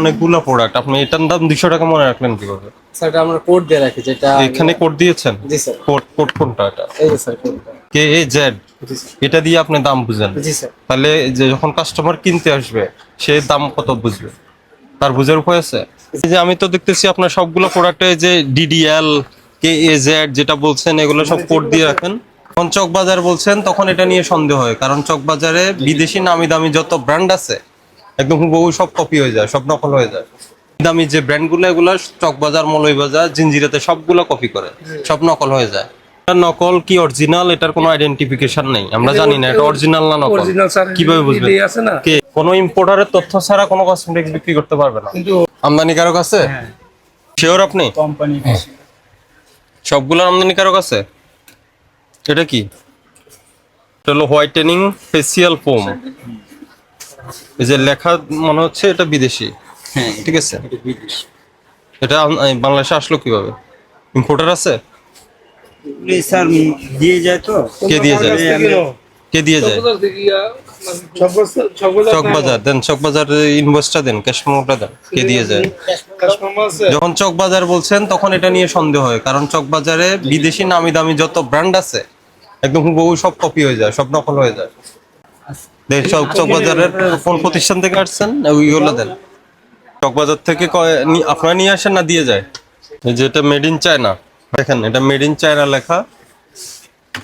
অনেকগুলো প্রোডাক্ট আপনি এটার দাম দুশো টাকা মনে রাখলেন কীভাবে স্যার এটা আমরা কোড দিয়ে রাখি যেটা এখানে কোড দিয়েছেন? জি স্যার। কোড কোড কোনটা এটা? এই যে স্যার কোডটা কে এ জেড এটা দিয়ে আপনি দাম বুঝেন। জি স্যার। তাহলে যে যখন কাস্টমার কিনতে আসবে সে দাম কত বুঝবে? তার বুঝার উপায় আছে? এই যে আমি তো দেখতেছি আপনার সবগুলো প্রোডাক্টে যে ডিডিএল কে এ জেড যেটা বলছেন এগুলো সব কোড দিয়ে রাখেন। যখন চকবাজার বলছেন তখন এটা নিয়ে সন্দেহ হয় কারণ চকবাজারে বিদেশি নামি দামি যত ব্র্যান্ড আছে একদম হুবহু সব কপি হয়ে যায় সব নকল হয়ে যায়। দামি যে ব্র্যান্ডগুলো এগুলো চকবাজার মৌলভীবাজার জিঞ্জিরাতে সবগুলো কপি করে সব নকল হয়ে যায়। নকল কি অরিজিনাল এটার কোনো আইডেন্টিফিকেশন নেই আমরা জানি না এটা অরিজিনাল না নকল? অরিজিনাল স্যার কীভাবে না? কে? কোনো ইম্পোর্টারের তথ্য ছাড়া কোনো কসমেটিক্স বিক্রি করতে পারবে না। আমদানিকারক আছে? শিওর আপনি? কোম্পানি সবগুলোর আমদানিকারক আছে? এটা কি? এটা হলো হোয়াইটেনিং ফেসিয়াল ফোম এই যে লেখা মনে হচ্ছে এটা বিদেশি। ঠিক আছে? এটা বাংলাদেশে আসলো কীভাবে? ইম্পোর্টার আছে? স্যার দিয়ে যায় তো। কে দিয়ে যায়? কে দিয়ে যায়? চকবাজার দেন। চকবাজার ইনভয়েসটা দেন ক্যাশ মেমোটা দেন কে দিয়ে যায়? যখন চকবাজার বলছেন তখন এটা নিয়ে সন্দেহ হয় কারণ চকবাজারে বিদেশি নামি দামি যত ব্র্যান্ড আছে একদম হুবহু সব কপি হয়ে যায় সব নকল হয়ে যায়। চক চকবাজারের কোন প্রতিষ্ঠান থেকে আসছেন ওইগুলো দেন। চকবাজার থেকে কয়- আপনারা নিয়ে আসেন না দিয়ে যায়? এই যে এটা মেড ইন চায়না দেখেন এটা মেড ইন চায়না লেখা।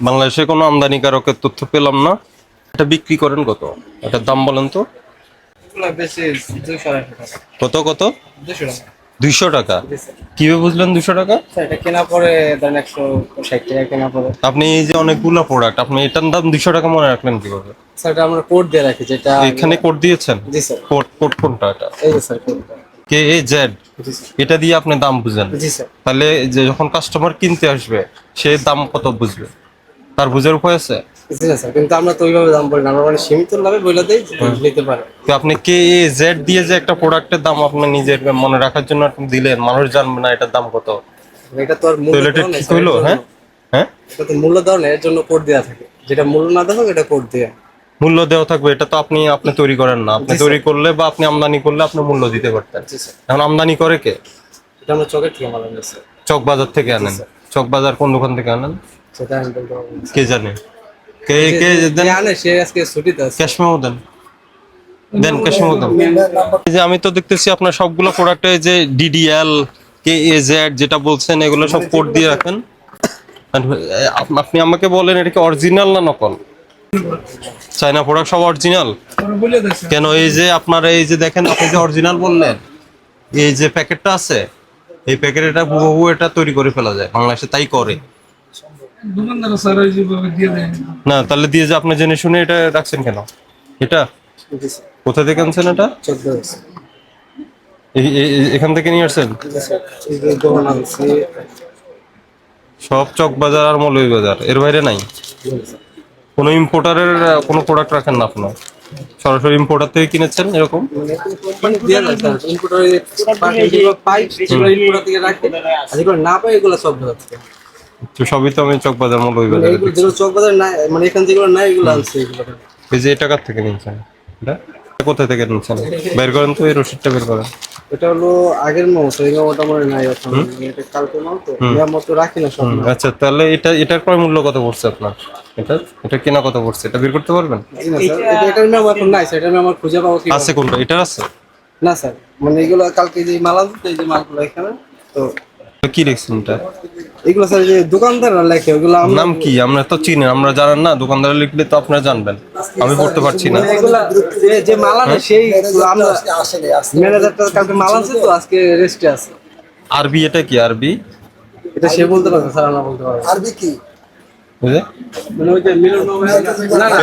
বাংলাদেশে কোনো আমদানিকারকের তথ্য পেলাম না। এটা বিক্রি করেন কত? এটার দাম বলেন তো। কত কত? দুশো টাকা। দুইশো টাকা? কীভাবে বুঝলেন দুশো টাকা? এটা কেনা পরে ধরেন একশো ষাট টাকা কেনা পরে। আপনি এই যে অনেকগুলো প্রোডাক্ট আপনি এটার দাম দুইশো টাকা মনে রাখলেন কীভাবে? স্যার এটা আমরা কোড দিয়ে রাখি যেটা এখানে কোড দিয়েছেন? জি স্যার। কোড কোড কোনটা এটা? এই যে স্যার কোডটা কে এ জেড এটা দিয়ে আপনি দাম বুঝেন। জি স্যার। তাহলে যে যখন কাস্টমার কিনতে আসবে সে দাম কত বুঝবে? তার বুঝার উপায় আছে? জি না স্যার কিন্তু আমরা তো ওইভাবে দাম বলি না আমরা মানে সীমিত লাভে বলে দেই নিতে পারে। তো আপনি কে এ জেড দিয়ে যে একটা প্রোডাক্টের দাম আপনি নিজের মনে রাখার জন্য আপনি দিলেন? মানুষ জানবে না এটার দাম কত। এটা তো আর মূল্য ঠিক হইল? হ্যাঁ। হ্যাঁ? এটা তো মূল্য দেওয়া নেই, এর জন্য কোড থাকে। যেটা মূল্য না দেওয়া এটা কোড মূল্য দেওয়া থাকবে এটা তো আপনি আপনি তৈরি করেন না। আপনি তৈরি করলে বা আপনি আমদানি করলে আপনি মূল্য দিতে পারতেন। এখন আমদানি করে কে? এটা আমরা চকের থেকে মালা নিয়েছি চক বাজার থেকে আনেন। চক বাজার কোন দোকান থেকে আনেন? সেটা। কে জানে? কে কে দেন। সে আজকে ছুটিতে আছে। ক্যাশ দেন। দেন ক্যাশ দেন। এই যে আমি তো দেখতেছি আপনার সবগুলো প্রোডাক্টে যে ডিডিএল কে এ জেড যেটা বলছেন এগুলো সব কোড দিয়ে রাখেন। আপনি আমাকে বলেন এটা কি অরিজিনাল না নকল? চাইনা প্রোডাক্ট সব অরিজিনাল কেন এই যে আপনার এই যে দেখেন আপনি যে অরিজিনাল বললেন এই যে প্যাকেটটা আছে এই প্যাকেট এটা হুবহু এটা তৈরি করে ফেলা যায় বাংলাদেশে তাই করে। দোকানদার স্যার ওই যেভাবে দিয়ে দেয়। না তাহলে দিয়ে যে আপনি জেনে শুনে এটা রাখছেন কেন? এটা? কোথা থেকে আনছেন এটা? এখান থেকে নিয়ে আসছেন? সব চক বাজার আর মৌলভী বাজার এর বাইরে নাই? কোনো ইম্পোর্টারের কোনো প্রোডাক্ট রাখেন না আপনার সরাসরি ইম্পোর্টার থেকে কিনেছেন এরকম? মানে না পাই এগুলো সব তো সবই তো আমি চক বাজার মৌলভী মানে বাজারে এগুলো যেগুলো চক বাজার নাই মানে এখান যেগুলো নাই এগুলো আনছে এগুলো। এই যে এটা কার থেকে নিয়েছেন? এটা? কোথা থেকে নিয়েছেন? বের করেন তো এই রসিদটা বের করেন। এটা হলো আগের মেমোটা এই মেমোটা মনে নাই এখন এটা কালকে তো মেমো তো রাখি না সব। আচ্ছা তাহলে এটা এটার ক্রয় মূল্য কত পড়ছে আপনার? এটা এটা কেনা কত পড়ছে? এটা বের করতে পারবেন? স্যার এটা এটার মেমো এখন নাই স্যার এটার মেমো খুঁজে পাবো কি আছে কোনটা? এটার আছে? না স্যার মানে এগুলো কালকে যে মাল আনছে এই যে মালগুলো এখানে তো কি লিখছেন এটা? এগুলো স্যার যে দোকানদাররা লেখে ওগুলো আমরা নাম কি? আমরা তো চিনি আমরা জানেন না দোকানদার লিখলে তো আপনারা জানবেন। আমি পড়তে পারছি না। যে- যে মাল সেই আমরা ম্যানেজারটা কালকে মাল তো আজকে রেস্টে আছে। আরবি এটা কি আরবি? এটা সে বলতে পারবে স্যার আমরা বলতে পারব। আরবি কি?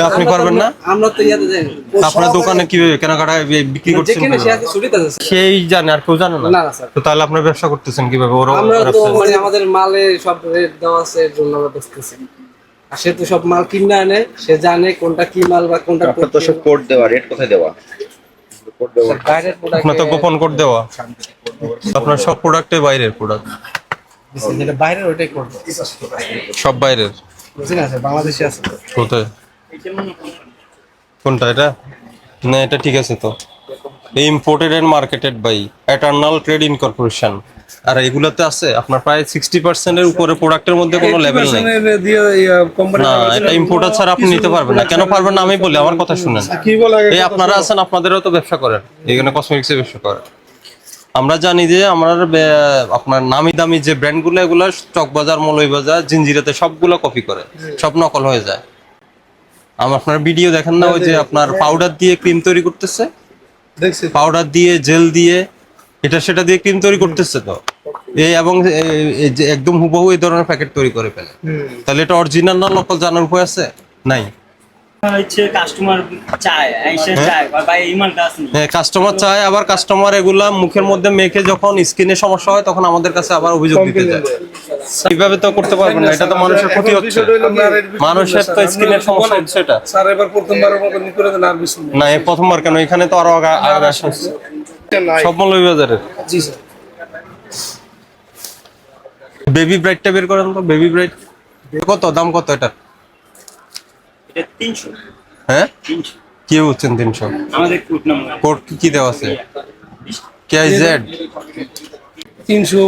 আপনি পারবেন না? আমরা তো ইয়াতে যাই। আপনার দোকানে কি কেনাকাটা বিক্রি করছেন কীভাবে? সেই জানে আর কেউ জানে না? না না স্যার। তো তাহলে আপনার ব্যবসা করতেছেন কীভাবে? ওরা আমরা ওরা তো মানে আমাদের মালে সব রেট দেওয়া আছে এর জন্য আমরা বেচতেছি। আর সে তো সব মাল কিনে আনে সে জানে কোনটা কি মাল বা কোনটা আপনার তো সব কোড দেওয়া রেট কোথায় দেওয়া? বাইরের প্রোডাক্ট আপনার তো গোপন কোড দেওয়া। আপনার সব প্রোডাক্টে বাইরের প্রোডাক্ট যেটা বাইরের ওইটাই করব। সব বাইরের। বাংলাদেশে আছে। কোথায়? কোনটা এটা? না এটা ঠিক আছে তো। Imported and marketed by Eternal Trade Incorporation আর এগুলোতে আছে আপনার প্রায় সিক্সটি পার্সেন্টের উপরে প্রোডাক্টের মধ্যে কোনো লেভেল নেই। না এটা ইম্পোর্টার ছাড়া আপনি নিতে পারবেন না। কেন পারবেন না আমি বলি আমার কথা শুনেন। এই আপনারা আছেন আপনাদেরও তো ব্যবসা করেন। এখানে কসমেটিক্সের ব্যবসা করেন। আমরা জানি যে আমার আপনার নামি দামি যে ব্র্যান্ডগুলো এগুলো চকবাজার মৌলভীবাজার জিঞ্জিরাতে সবগুলো কপি করে সব নকল হয়ে যায়। আমার আপনার ভিডিও দেখেন না ওই যে আপনার পাউডার দিয়ে ক্রিম তৈরি করতেছে? পাউডার দিয়ে জেল দিয়ে এটা সেটা দিয়ে ক্রিম তৈরি করতেছে তো? এই এবং এই যে একদম হুবহু এই ধরনের প্যাকেট তৈরি করে ফেলে। তাহলে এটা অরিজিনাল না নকল জানার উপায় আছে? নাই। কাস্টমার চায় এসে চায় ভাই এই মালটা আসেনি হ্যাঁ কাস্টমার চায় আবার কাস্টমার এগুলা মুখের মধ্যে মেখে যখন স্কিনে সমস্যা হয় তখন আমাদের কাছে আবার অভিযোগ দিতে যায় এইভাবে তো করতে পারবেন না এটা তো মানুষের ক্ষতি হচ্ছে। মানুষের তো স্কিনের সমস্যা হচ্ছে এটা। স্যার এবার প্রথমবারের মতো করে দেন আর না এই প্রথমবার কেন? এখানে তো আরও আগা- আগে আসা। হচ্ছে। সব জি স্যার। বেবি ব্রাইডটা বের করেন তো বেবি ব্রাইড কত? দাম কত এটা এটা হ্যাঁ? কি আমাদের নাম্বার। কোড কি কি দেওয়া আছে? K Z? তিনশো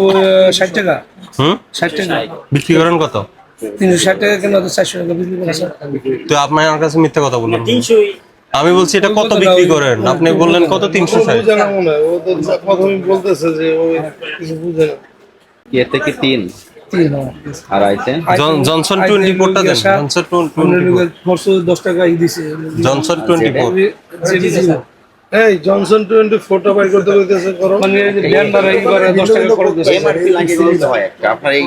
ষাট টাকা। হুম? ষাট টাকা। বিক্রি করেন কত? তিনশো ষাট টাকা কেন তো চারশো টাকা বিক্রি করে তো আপনি আমার কাছে মিথ্যা কথা বললেন তিনশোই আমি বলছি এটা কত বিক্রি করেন? আপনি বললেন কত তিনশো ষাট। ও তো প্রথমে বলতেছে যে ও কিছু বুঝে না। কি থেকে তিন। জনসন দেন। Johnson twenty four. টাকা ই দিছে। জনসন এই জনসন টোয়েন্টি ফোরটা বাই করতে বলতেছে করো মানে ব্যান টাকা করে দিছে। এমআরপি লাগিয়ে দিলে হয় একটা। আপনার এই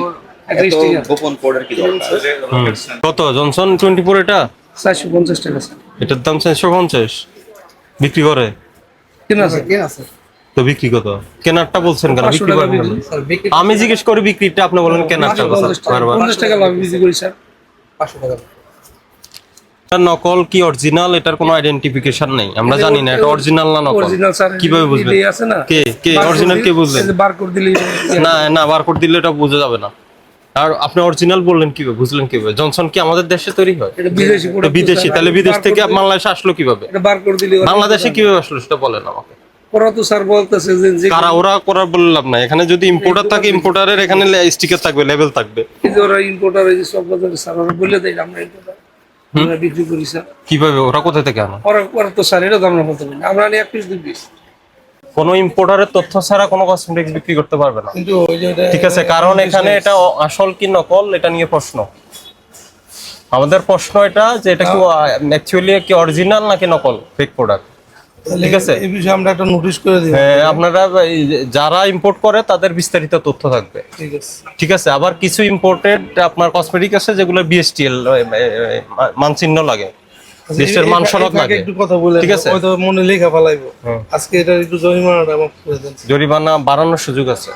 একটা এত sticker। গোপন কোডের কি দরকার? কত? জনসন টোয়েন্টি ফোর এটা? চারশো পঞ্চাশ টাকা স্যার। এটার দাম চারশো পঞ্চাশ। বিক্রি করে? কেনা স্যার কেনা স্যার তো বিক্রি কত? কেনারটা বলছেন কেন? বিক্রি বিক্রি আমি জিজ্ঞেস করি বিক্রিটা আপনি বলেন কেনারটা কথা বারবার। পঞ্চাশ টাকা লাভ বিক্রি করি স্যার। পাঁচশো টাকা। এটা নকল কি অরিজিনাল? এটার কোনো আইডেন্টিফিকেশন নেই। আমরা জানি না এটা অরিজিনাল না নকল? অরিজিনাল স্যার কীভাবে বুঝবেন? এই আছে না। কে? কে? অরিজিনাল কে বুঝলেন? বারকোড দিলে না না বারকোড দিলে এটা বোঝা যাবে না। আর আপনি অরিজিনাল বললেন কীভাবে? বুঝলেন কীভাবে? জনসন কি আমাদের দেশে তৈরি হয়? এটা বিদেশি বিদেশি। তাহলে বিদেশ থেকে বাংলাদেশে আসলো কীভাবে? এটা বারকোড দিলে বাংলাদেশে কীভাবে আসলো সেটা বলেন আমাকে। ওরা তো স্যার বলতেছে যে যে কারা ওরা করার বললাম না এখানে যদি ইম্পোর্টার থাকে ইম্পোর্টারের এখানে স্টিকার থাকবে লেভেল থাকবে। ওরা ইম্পোর্টার এই যে সব বাজারে স্যার ওরা বলে দেয় আমরা importer। আমরা বিক্রি করি স্যার কীভাবে? ওরা কোথা থেকে আনা? ওরা ওরা তো স্যার এটা তো আমরা বলতে পারি আমরা নিয়ে এক পিস দুই পিস কোনো ইম্পোর্টারের তথ্য ছাড়া কোনো কসমেটিক্স বিক্রি করতে পারবে না। কিন্তু ওই যে ঠিক আছে কারণ এখানে এটা আসল কি নকল এটা নিয়ে প্রশ্ন। আমাদের প্রশ্ন এটা যে এটা কি অ্যাকচুয়ালি কি অরিজিনাল নাকি নকল? ফেক প্রোডাক্ট ঠিক আছে। এই বিষয়ে আমরা একটা নোটিশ করে দিই হ্যাঁ, আপনারা যারা ইম্পোর্ট করে তাদের বিস্তারিত তথ্য থাকবে। ঠিক আছে। ঠিক আছে আবার কিছু ইম্পোর্টেড আপনার কসমেটিক আছে যেগুলো বিএসটিএল মানচিহ্ন লাগে। দেশের মান সনদ লাগে। একটু কথা বলে ঠিক আছে। হয়তো মনে লেখা ফেলাইবো। আজকে এটা একটু জরিমানাটা করে দেন। জরিমানা বাড়ানোর সুযোগ আছে।